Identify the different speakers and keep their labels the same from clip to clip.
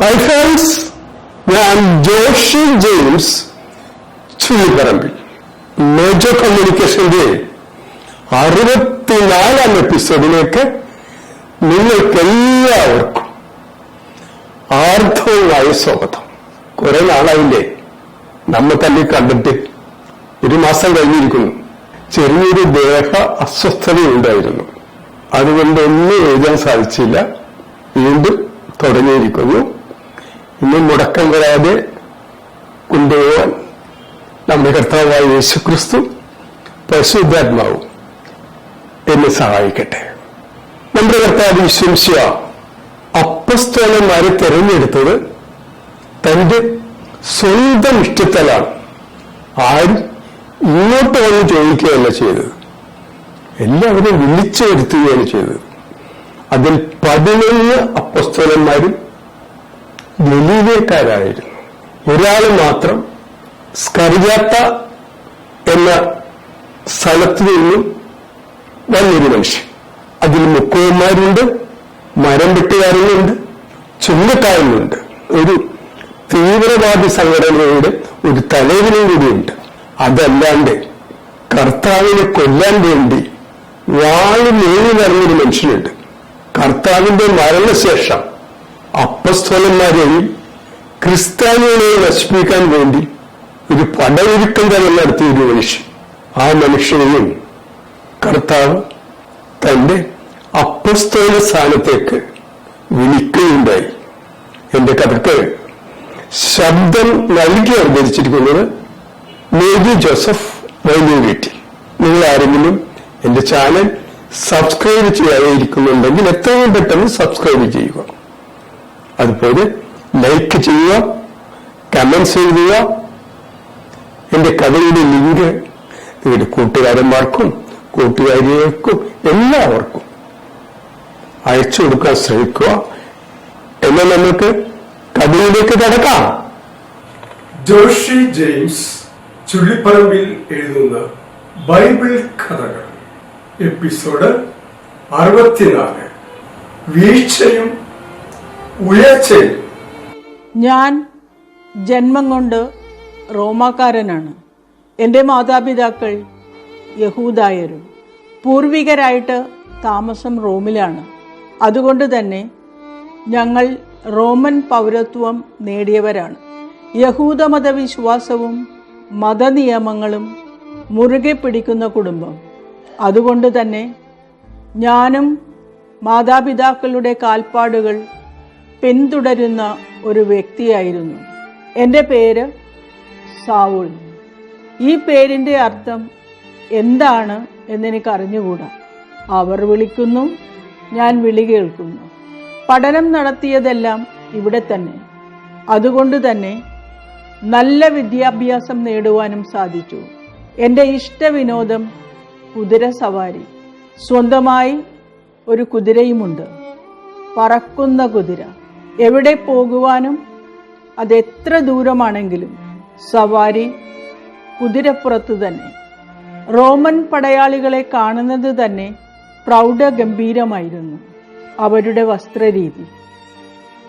Speaker 1: Hi friends ഞാൻ Joshi James Chullipparambil major കമ്മ്യൂണിക്കേഷന്റെ അറുപത്തിനാലാം എപ്പിസോഡിലേക്ക് നിങ്ങൾക്കെല്ലാവർക്കും ആർദ്ധവുമായ സ്വാഗതം. കുറെ നാളായില്ലേ നമ്മൾ തന്നെ കണ്ടിട്ട് ഒരു മാസം കഴിഞ്ഞിരിക്കുന്നു. ചെറിയൊരു ദേഹ അസ്വസ്ഥതയുണ്ടായിരുന്നു അതുകൊണ്ട് ഒന്നും എഴുതാൻ സാധിച്ചില്ല. വീണ്ടും തുടങ്ങിയിരിക്കുന്നു. ഇനി മുടക്കം വരാതെ കൊണ്ടുപോകാൻ നമ്മുടെ കർത്താവായ യേശുക്രിസ്തു പരിശുദ്ധാത്മാവും എന്നെ സഹായിക്കട്ടെ. നമ്മുടെ കർത്താവ് വിശ്വസിച്ച അപ്പസ്തോലന്മാരെ തെരഞ്ഞെടുത്തത് തന്റെ സ്വന്തം ഇഷ്ടത്തലാണ്. ആരും ഇങ്ങോട്ട് വന്ന് ചോദിക്കുകയല്ല ചെയ്തത്. എല്ലാവരും വിളിച്ചു വരുത്തുകയാണ് ചെയ്തത്. അതിൽ പതിനൊന്ന് അപ്പസ്തോലന്മാരും ഗലീലക്കാരായിരുന്നു ഒരാൾ മാത്രം സ്കറിയാത്ത എന്ന സ്ഥലത്തു നിന്നും വന്നൊരു മനുഷ്യൻ. അതിൽ മുക്കുവന്മാരുണ്ട് മരം വെട്ടുകാരനുണ്ട് ചുങ്കക്കാരനുണ്ട് ഒരു തീവ്രവാദി സംഘടനയുടെ ഒരു തലവനും കൂടിയുണ്ട്. അതല്ലാണ്ട് കർത്താവിനെ കൊല്ലാൻ വേണ്ടി വാൾ നേടി നടന്നൊരു മനുഷ്യനുണ്ട്. കർത്താവിന്റെ മരണശേഷം അപ്പസ്തോലന്മാരെയും ക്രിസ്ത്യാനികളെയും നശിപ്പിക്കാൻ വേണ്ടി ഒരു പടയൊരുക്കം തന്നെ നടത്തിയ ഒരു മനുഷ്യൻ. ആ മനുഷ്യനെയും കർത്താവ് തന്റെ അപ്പസ്തോല സ്ഥാനത്തേക്ക് വിളിക്കുകയുണ്ടായി. എന്റെ കഥക്ക് ശബ്ദം നൽകി അവതരിച്ചിരിക്കുന്നത് മേജു ജോസഫ് വൈലൂരിറ്റി നിങ്ങൾ ആരെങ്കിലും എന്റെ ചാനൽ സബ്സ്ക്രൈബ് ചെയ്യാതെ ഇരിക്കുന്നുണ്ടെങ്കിൽ എത്രയും പെട്ടെന്ന് സബ്സ്ക്രൈബ് ചെയ്യുക. അതുപോലെ ലൈക്ക് ചെയ്യുക കമൻസ് ചെയ്യുക എന്റെ കഥയുടെ ലിങ്ക് നിങ്ങളുടെ കൂട്ടുകാരന്മാർക്കും കൂട്ടുകാരികൾക്കും എല്ലാവർക്കും അയച്ചു കൊടുക്കാൻ ശ്രമിക്കുക. എന്നാൽ നമുക്ക് കഥയിലേക്ക് കടക്കാം.
Speaker 2: ജോഷി ജെയിംസ് ചുള്ളിപ്പറമ്പിൽ എഴുതുന്ന ബൈബിൾ കഥകൾ. എപ്പിസോഡ് അറുപത്തിനാല്. വീഴ്ചയും
Speaker 3: ഞാൻ ജന്മം കൊണ്ട് റോമാക്കാരനാണ്. എന്റെ മാതാപിതാക്കൾ യഹൂദായരും. പൂർവികരായിട്ട് താമസം റോമിലാണ്. അതുകൊണ്ട് തന്നെ ഞങ്ങൾ റോമൻ പൗരത്വം നേടിയവരാണ്. യഹൂദ മതവിശ്വാസവും മതനിയമങ്ങളും മുറുകെ പിടിക്കുന്ന കുടുംബം. അതുകൊണ്ട് തന്നെ ഞാനും മാതാപിതാക്കളുടെ കാൽപ്പാടുകൾ പിന്തുടരുന്ന ഒരു വ്യക്തിയായിരുന്നു. എന്റെ പേര് സാവുൾ. ഈ പേരിന്റെ അർത്ഥം എന്താണ് എന്നെനിക്ക് അറിഞ്ഞുകൂടാ അവർ വിളിക്കുന്നു ഞാൻ വിളി കേൾക്കുന്നു. പഠനം നടത്തിയതെല്ലാം ഇവിടെ തന്നെ. അതുകൊണ്ട് തന്നെ നല്ല വിദ്യാഭ്യാസം നേടുവാനും സാധിച്ചു. എന്റെ ഇഷ്ടവിനോദം കുതിര സവാരി. സ്വന്തമായി ഒരു കുതിരയുമുണ്ട്. പറക്കുന്ന കുതിര. എവിടെ പോകുവാനും അതെത്ര ദൂരമാണെങ്കിലും സവാരി കുതിരപ്പുറത്ത് തന്നെ. റോമൻ പടയാളികളെ കാണുന്നത് തന്നെ പ്രൗഢഗംഭീരമായിരുന്നു അവരുടെ വസ്ത്രരീതി.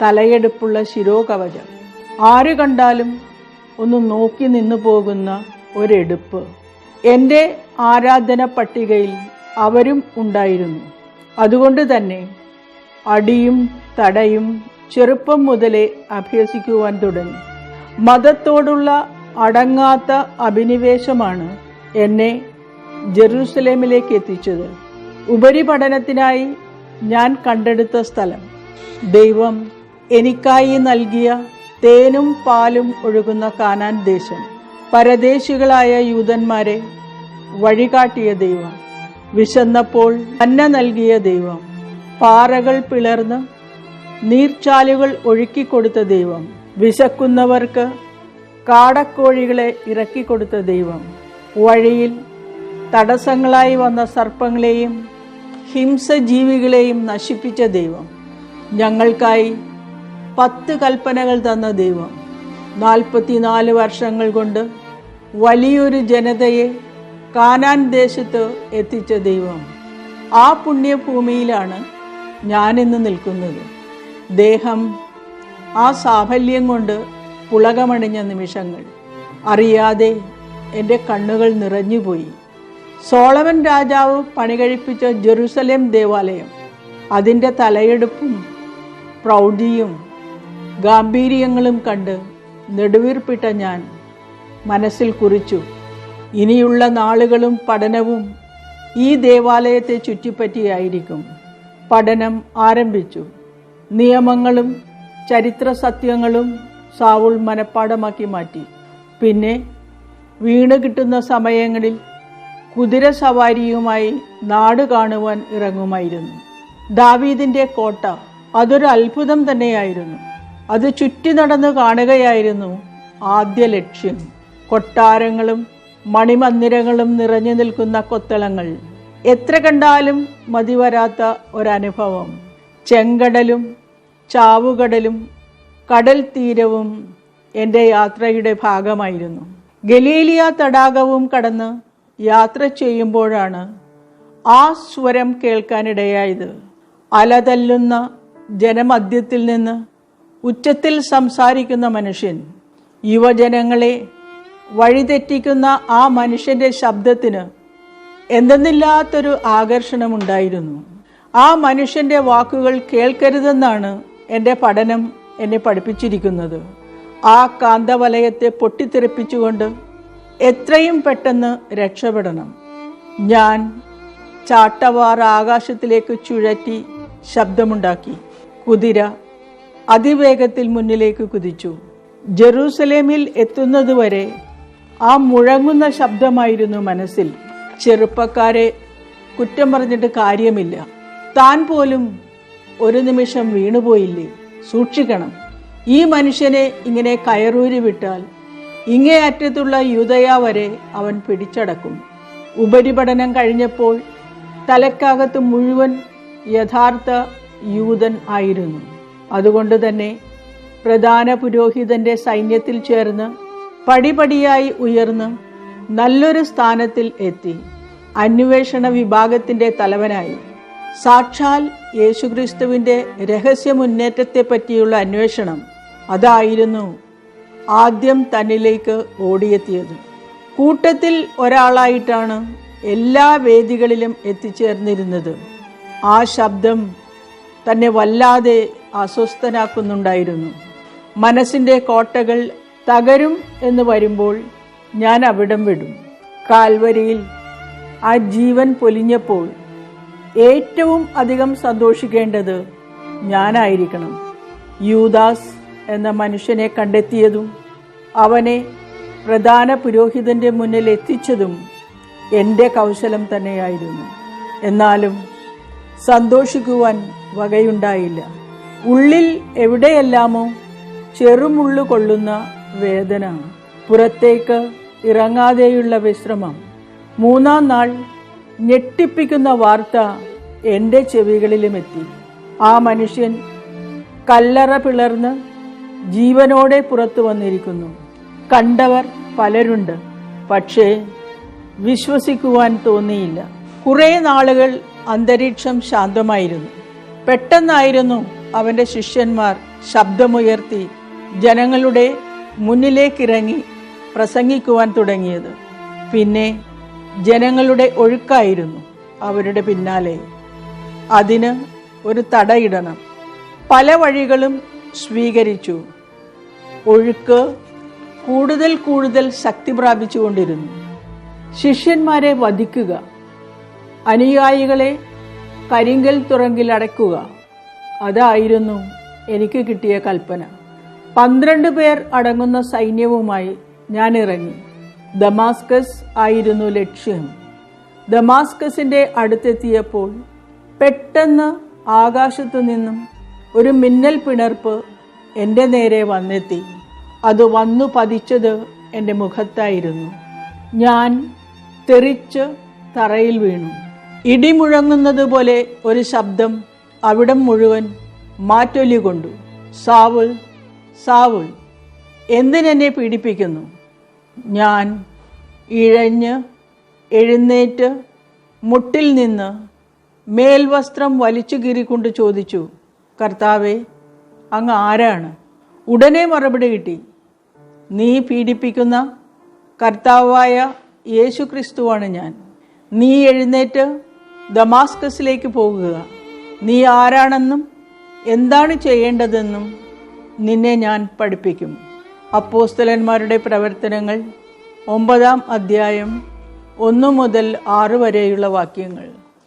Speaker 3: തലയെടുപ്പുള്ള ശിരോകവചം. ആര് കണ്ടാലും ഒന്ന് നോക്കി നിന്നു പോകുന്ന ഒരെടുപ്പ്. എന്റെ ആരാധന പട്ടികയിൽ അവരും ഉണ്ടായിരുന്നു. അതുകൊണ്ട് തന്നെ അടിയും തടയും ചെറുപ്പം മുതലേ അഭ്യസിക്കുവാൻ തുടങ്ങി. മതത്തോടുള്ള അടങ്ങാത്ത അഭിനിവേശമാണ് എന്നെ ജെറൂസലേമിലേക്ക് എത്തിച്ചത്. ഉപരിപഠനത്തിനായി ഞാൻ കണ്ടെടുത്ത സ്ഥലം. ദൈവം എനിക്കായി നൽകിയ തേനും പാലും ഒഴുകുന്ന കാനാൻ ദേശം. പരദേശികളായ യൂതന്മാരെ വഴികാട്ടിയ ദൈവം. വിശന്നപ്പോൾ അന്ന നൽകിയ ദൈവം. പാറകൾ പിളർന്ന് നീർച്ചാലുകൾ ഒഴുക്കിക്കൊടുത്ത ദൈവം. വിശക്കുന്നവർക്ക് കാടക്കോഴികളെ ഇറക്കിക്കൊടുത്ത ദൈവം. വഴിയിൽ തടസ്സങ്ങളായി വന്ന സർപ്പങ്ങളെയും ഹിംസജീവികളെയും നശിപ്പിച്ച ദൈവം. ഞങ്ങൾക്കായി പത്ത് കൽപ്പനകൾ തന്ന ദൈവം. നാൽപ്പത്തിനാല് വർഷങ്ങൾ കൊണ്ട് വലിയൊരു ജനതയെ കാനാൻ ദേശത്ത് എത്തിച്ച ദൈവം. ആ പുണ്യഭൂമിയിലാണ് ഞാനിന്ന് നിൽക്കുന്നത്. ദേഹം ആ സാഫല്യം കൊണ്ട് പുളകമണിഞ്ഞ നിമിഷങ്ങൾ. അറിയാതെ എന്റെ കണ്ണുകൾ നിറഞ്ഞുപോയി. സോളമൻ രാജാവ് പണികഴിപ്പിച്ച ജെറുസലേം ദേവാലയം അതിന്റെ തലയെടുപ്പും പ്രൗഢിയും ഗാംഭീര്യങ്ങളും കണ്ട് നെടുവീർപ്പിട്ട ഞാൻ മനസ്സിൽ കുറിച്ചു. ഇനിയുള്ള നാളുകളും പഠനവും ഈ ദേവാലയത്തെ ചുറ്റിപ്പറ്റിയായിരിക്കും. പഠനം ആരംഭിച്ചു. നിയമങ്ങളും ചരിത്ര സത്യങ്ങളും സാവുൾ മനഃപ്പാടമാക്കി മാറ്റി. പിന്നെ വീണ് കിട്ടുന്ന സമയങ്ങളിൽ കുതിര സവാരിയുമായി നാട് കാണുവാൻ ഇറങ്ങുമായിരുന്നു. ദാവീദിന്റെ കോട്ട അതൊരു അത്ഭുതം തന്നെയായിരുന്നു. അത് ചുറ്റി നടന്ന് കാണുകയായിരുന്നു ആദ്യ ലക്ഷ്യം. കൊട്ടാരങ്ങളും മണിമന്ദിരങ്ങളും നിറഞ്ഞു നിൽക്കുന്ന കൊത്തളങ്ങൾ. എത്ര കണ്ടാലും മതിവരാത്ത ഒരനുഭവം. ചെങ്കടലും ചാവുകടലും കടൽ തീരവും എന്റെ യാത്രയുടെ ഭാഗമായിരുന്നു. ഗലീലിയ തടാകവും കടന്ന് യാത്ര ചെയ്യുമ്പോഴാണ് ആ സ്വരം കേൾക്കാനിടയായത്. അലതല്ലുന്ന ജനമധ്യത്തിൽ നിന്ന് ഉച്ചത്തിൽ സംസാരിക്കുന്ന മനുഷ്യൻ യുവജനങ്ങളെ വഴിതെറ്റിക്കുന്ന ആ മനുഷ്യന്റെ ശബ്ദത്തിന് എന്തെന്നില്ലാത്തൊരു ആകർഷണമുണ്ടായിരുന്നു. ആ മനുഷ്യന്റെ വാക്കുകൾ കേൾക്കരുതെന്നാണ് എന്റെ പഠനം എന്നെ പഠിപ്പിച്ചിരിക്കുന്നത്. ആ കാന്തവലയത്തെ പൊട്ടിത്തെറിപ്പിച്ചുകൊണ്ട് എത്രയും പെട്ടെന്ന് രക്ഷപ്പെടണം. ഞാൻ ചാട്ടവാർ ആകാശത്തിലേക്ക് ചുഴറ്റി ശബ്ദമുണ്ടാക്കി. കുതിര അതിവേഗത്തിൽ മുന്നിലേക്ക് കുതിച്ചു. ജെറൂസലേമിൽ എത്തുന്നതുവരെ ആ മുഴങ്ങുന്ന ശബ്ദമായിരുന്നു മനസ്സിൽ. ചെറുപ്പക്കാരെ കുറ്റം പറഞ്ഞിട്ട് കാര്യമില്ല. താൻ പോലും ഒരു നിമിഷം വീണുപോയില്ലേ? സൂക്ഷിക്കണം. ഈ മനുഷ്യനെ ഇങ്ങനെ കയറൂരി വിട്ടാൽ ഇങ്ങേയറ്റത്തുള്ള യുദയ വരെ അവൻ പിടിച്ചടക്കും. ഉപരിപഠനം കഴിഞ്ഞപ്പോൾ തലക്കകത്ത് മുഴുവൻ യഥാർത്ഥ യൂതൻ ആയിരുന്നു. അതുകൊണ്ട് തന്നെ പ്രധാന പുരോഹിതന്റെ സൈന്യത്തിൽ ചേർന്ന് പടിപടിയായി ഉയർന്ന് നല്ലൊരു സ്ഥാനത്തിൽ എത്തി. അന്വേഷണ വിഭാഗത്തിന്റെ തലവനായി. സാക്ഷാൽ യേശുക്രിസ്തുവിന്റെ രഹസ്യ മുന്നേറ്റത്തെ പറ്റിയുള്ള അന്വേഷണം അതായിരുന്നു ആദ്യം തന്നിലേക്ക് ഓടിയെത്തിയത്. കൂട്ടത്തിൽ ഒരാളായിട്ടാണ് എല്ലാ വേദികളിലും എത്തിച്ചേർന്നിരുന്നത്. ആ ശബ്ദം തന്നെ വല്ലാതെ അസ്വസ്ഥനാക്കുന്നുണ്ടായിരുന്നു. മനസ്സിന്റെ കോട്ടകൾ തകരും എന്ന് വരുമ്പോൾ ഞാൻ അവിടം വിടും. കാൽവരിയിൽ ആ ജീവൻ പൊലിഞ്ഞപ്പോൾ ഏറ്റവും അധികം സന്തോഷിക്കേണ്ടത് ഞാനായിരിക്കണം. യൂദാസ് എന്ന മനുഷ്യനെ കണ്ടെത്തിയതും അവനെ പ്രധാന പുരോഹിതന്റെ മുന്നിൽ എത്തിച്ചതും എന്റെ കൗശലം തന്നെയായിരുന്നു. എന്നാലും സന്തോഷിക്കുവാൻ വകയുണ്ടായില്ല. ഉള്ളിൽ എവിടെയെല്ലാമോ ചെറുമുള്ളു കൊള്ളുന്ന വേദന പുറത്തേക്ക് ഇറങ്ങാതെയുള്ള വിശ്രമം മൂന്നാം നാൾ ഞെട്ടിപ്പിക്കുന്ന വാർത്ത എന്റെ ചെവികളിലുമെത്തി. ആ മനുഷ്യൻ കല്ലറ പിളർന്ന് ജീവനോടെ പുറത്തു വന്നിരിക്കുന്നു. കണ്ടവർ പലരുണ്ട് പക്ഷേ വിശ്വസിക്കുവാൻ തോന്നിയില്ല. കുറെ നാളുകൾ അന്തരീക്ഷം ശാന്തമായിരുന്നു. പെട്ടെന്നായിരുന്നു അവന്റെ ശിഷ്യന്മാർ ശബ്ദമുയർത്തി ജനങ്ങളുടെ മുന്നിലേക്കിറങ്ങി പ്രസംഗിക്കുവാൻ തുടങ്ങിയത്. പിന്നെ ജനങ്ങളുടെ ഒഴുക്കായിരുന്നു അവരുടെ പിന്നാലെ. അതിന് ഒരു തടയിടണം. പല വഴികളും സ്വീകരിച്ചു. ഒഴുക്ക് കൂടുതൽ കൂടുതൽ ശക്തി പ്രാപിച്ചുകൊണ്ടിരുന്നു. ശിഷ്യന്മാരെ വധിക്കുക. അനുയായികളെ കരിങ്കൽ തുറങ്കിൽ അടയ്ക്കുക. അതായിരുന്നു എനിക്ക് കിട്ടിയ കൽപ്പന. പന്ത്രണ്ട് പേർ അടങ്ങുന്ന സൈന്യവുമായി ഞാൻ ഇറങ്ങി ദമാസ്കസ് ആയിരുന്നു ലക്ഷ്യം. ദമാസ്കസിന്റെ അടുത്തെത്തിയപ്പോൾ പെട്ടെന്ന് ആകാശത്തു നിന്നും ഒരു മിന്നൽ പിണർപ്പ് എന്റെ നേരെ വന്നെത്തി. അത് വന്നു പതിച്ചത് എന്റെ മുഖത്തായിരുന്നു. ഞാൻ തെറിച്ച് തറയിൽ വീണു. ഇടിമുഴങ്ങുന്നത് പോലെ ഒരു ശബ്ദം അവിടം മുഴുവൻ മാറ്റൊലി കൊണ്ടു സാവുൾ സാവുൾ എന്തിനെന്നെ പീഡിപ്പിക്കുന്നു? ഞാൻ ഇഴഞ്ഞ് എഴുന്നേറ്റ് മുട്ടിൽ നിന്ന് മേൽവസ്ത്രം വലിച്ചു കീറിക്കൊണ്ട് ചോദിച്ചു കർത്താവെ അങ്ങ് ആരാണ്? ഉടനെ മറുപടി കിട്ടി. നീ പീഡിപ്പിക്കുന്ന കർത്താവായ യേശു ക്രിസ്തുവാണ് ഞാൻ. നീ എഴുന്നേറ്റ് ദമാസ്കസിലേക്ക് പോകുക. നീ ആരാണെന്നും എന്താണ് ചെയ്യേണ്ടതെന്നും നിന്നെ ഞാൻ പഠിപ്പിക്കും. അപ്പോസ്തലന്മാരുടെ പ്രവർത്തനങ്ങൾ ഒമ്പതാം അധ്യായം ഒന്നു മുതൽ ആറ് വരെയുള്ള വാക്യങ്ങൾ.